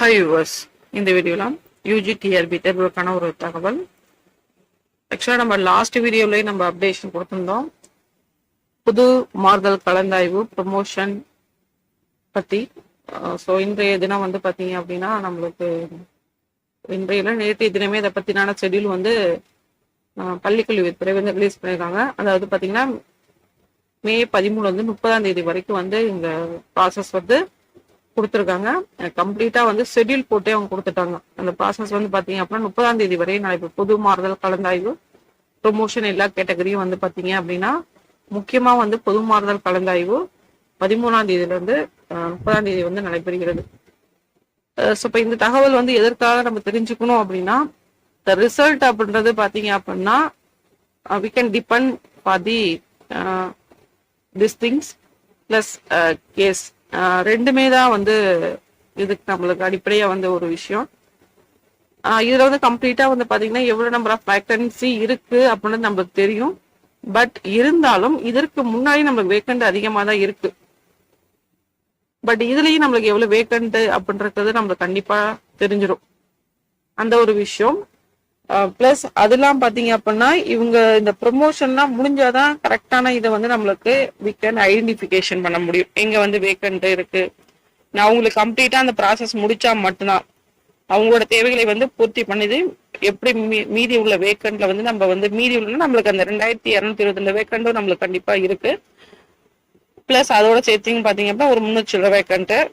High viewers இந்த வீடியோவில் UG TRP தேர்வுக்கான ஒரு தகவல். ஆக்சுவலாக நம்ம லாஸ்ட் வீடியோலயே நம்ம அப்டேஷன் கொடுத்துருந்தோம். புது மாறுதல் கலந்தாய்வு ப்ரொமோஷன் பற்றி ஸோ இன்றைய தினம் வந்து பார்த்தீங்க அப்படின்னா நம்மளுக்கு இன்றையில நேற்றைய தினமே இதை பற்றினான ஷெடியூல் வந்து பள்ளிக்கல்வித்துறை வந்து ரிலீஸ் பண்ணியிருக்காங்க அதாவது பார்த்தீங்கன்னா மே பதிமூணு வந்து முப்பதாம் தேதி வரைக்கும் வந்து இந்த ப்ராசஸ் வந்து கொடுத்துருக்காங்க. கம்ப்ளீட்டா வந்து ஷெட்யூல் போட்டே அவங்க கொடுத்துட்டாங்க. அந்த ப்ராசஸ் வந்து பாத்தீங்க அப்படின்னா முப்பதாம் தேதி வரை நடைபெறும் பொது மாறுதல் கலந்தாய்வு ப்ரொமோஷன் எல்லா கேட்டகரியும் வந்து பாத்தீங்க அப்படின்னா முக்கியமா வந்து பொது மாறுதல் கலந்தாய்வு பதிமூணாம் தேதியில இருந்து முப்பதாம் தேதி வந்து நடைபெறுகிறது. ஸோ இப்போ இந்த தகவல் வந்து எதற்காக நம்ம தெரிஞ்சுக்கணும் அப்படின்னா த ரிசல்ட் அப்படின்றது பாத்தீங்க அப்படின்னா we can depend for the this things plus case ரெண்டுமே தான் வந்து இதுக்கு நம்மளுக்கு அடிப்படையா வந்து ஒரு விஷயம். இதுல வந்து கம்ப்ளீட்டா வந்து பாத்தீங்கன்னா எவ்வளவு நம்பர் ஆஃப் வேக்கன்சி இருக்கு அப்படின்னு நம்மளுக்கு தெரியும். பட் இருந்தாலும் இதற்கு முன்னாடி நம்மளுக்கு வேக்கண்ட் அதிகமா தான் இருக்கு. பட் இதுலயும் நம்மளுக்கு எவ்வளவு வேக்கண்ட் அப்படின்றது நம்மளுக்கு கண்டிப்பா தெரிஞ்சிடும் அந்த ஒரு விஷயம். ப்ளஸ் அதெல்லாம் பாத்தீங்க அப்படின்னா இவங்க இந்த ப்ரொமோஷன்லாம் முடிஞ்சாதான் கரெக்டான இதை வந்து நம்மளுக்கு வி கேன் ஐடென்டிஃபிகேஷன் பண்ண முடியும். எங்க வந்து வேக்கண்ட் இருக்கு. நான் அவங்களுக்கு கம்ப்ளீட்டா அந்த ப்ராசஸ் முடிச்சா மட்டும்தான். அவங்களோட தேவைகளை வந்து பூர்த்தி பண்ணுது எப்படி மீ- மீதி உள்ள வேக்கண்ட்ல வந்து நம்ம வந்து மீதி உள்ள நம்மளுக்கு அந்த ரெண்டாயிரத்தி இரநூத்தி இருபத்தி ரெண்டு வேக்கண்டும் நம்மளுக்கு கண்டிப்பா இருக்கு. பிளஸ் அதோட சேர்த்திங்க பாத்தீங்க அப்படின்னா ஒரு முந்நூற்றி சில்லற வேக்கண்ட்டு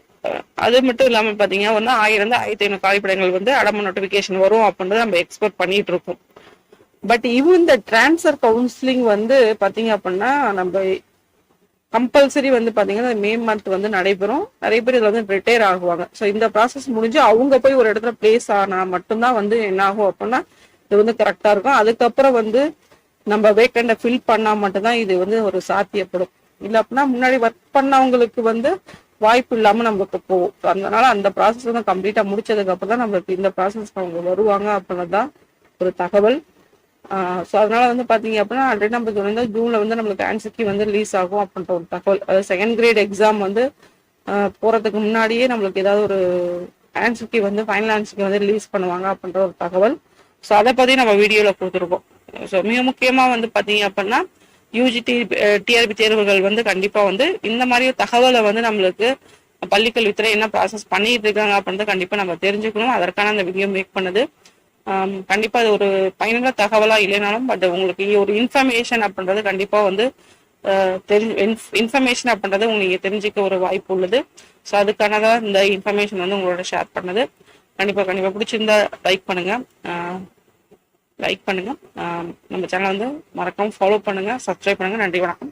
அது மட்டும் இல்லாமல் பார்த்தீங்கன்னா ஒன்னா ஆயிரம் ஆயிரத்தி ஐநூறு காலிப்படங்கள் வந்து அடம நோட்டிஃபிகேஷன் வரும் அப்படின்றத நம்ம எக்ஸ்பெக்ட் பண்ணிட்டு இருக்கோம். பட் இவன் இந்த டிரான்ஸ்ஃபர் கவுன்சிலிங் வந்து பார்த்தீங்க அப்படின்னா நம்ம கம்பல்சரி வந்து பார்த்தீங்கன்னா மே மந்த் வந்து நடைபெறும். நிறைய பேர் இதில் வந்து ரிட்டையர் ஆகுவாங்க. ஸோ இந்த ப்ராசஸ் முடிஞ்சு அவங்க போய் ஒரு இடத்துல பிளேஸ் ஆனா மட்டும்தான் வந்து என்ன ஆகும் அப்படின்னா இது வந்து கரெக்டாக இருக்கும். அதுக்கப்புறம் வந்து நம்ம வேக்கண்டை ஃபில் பண்ணால் மட்டும்தான் இது வந்து ஒரு சாத்தியப்படும். இல்லை அப்படின்னா முன்னாடி ஒர்க் பண்ணவங்களுக்கு வந்து வாய்ப்பு இல்லாம நம்மளுக்கு போகும் அதனால அந்த ப்ராசஸ் வந்து கம்ப்ளீட்டா முடிச்சதுக்கு அப்புறம் தான் நம்மளுக்கு இந்த ப்ராசஸ் அவங்க வருவாங்க அப்படின்னது தான் ஒரு தகவல். ஸோ அதனால வந்து பாத்தீங்க அப்படின்னா ஆல்ரெடி நம்ம வந்து ஜூன்ல வந்து நம்மளுக்கு ஆன்சர்கி வந்து ரிலீஸ் ஆகும் அப்படின்ற ஒரு தகவல். அதாவது செகண்ட் கிரேட் எக்ஸாம் வந்து போகிறதுக்கு போறதுக்கு முன்னாடியே நம்மளுக்கு ஏதாவது ஒரு ஆன்சர்கி வந்து ஃபைனல் ஆன்சர்கி வந்து ரிலீஸ் பண்ணுவாங்க அப்படின்ற ஒரு தகவல். ஸோ அதை பத்தி நம்ம வீடியோல கொடுத்துருக்கோம். ஸோ மிக முக்கியமா வந்து பாத்தீங்க அப்படின்னா யூஜிடி டிஆர்பி தேர்வுகள் வந்து கண்டிப்பா வந்து இந்த மாதிரி தகவலை வந்து நம்மளுக்கு பள்ளிக்கல்வித்துறை என்ன ப்ராசஸ் பண்ணிட்டு இருக்காங்க அப்படின்றத கண்டிப்பா நம்ம தெரிஞ்சுக்கணும். அதற்கான அந்த வீடியோ மேக் பண்ணது. கண்டிப்பா அது ஒரு பயனுள்ள தகவலா இல்லைனாலும் பட் உங்களுக்கு ஒரு இன்ஃபர்மேஷன் அப்படின்றது கண்டிப்பா வந்து அஹ், இன்ஃபர்மேஷன் அப்படின்றது உங்களுக்கு தெரிஞ்சுக்க ஒரு வாய்ப்பு உள்ளது. ஸோ அதுக்கான தான் இந்த இன்ஃபர்மேஷன் வந்து உங்களோட ஷேர் பண்ணது. கண்டிப்பா கண்டிப்பா பிடிச்சிருந்தா லைக் பண்ணுங்க. லைக் பண்ணுங்க. நம்ம சேனலை வந்து மறக்காம ஃபாலோ பண்ணுங்க சப்ஸ்கிரைப் பண்ணுங்க. நன்றி வணக்கம்.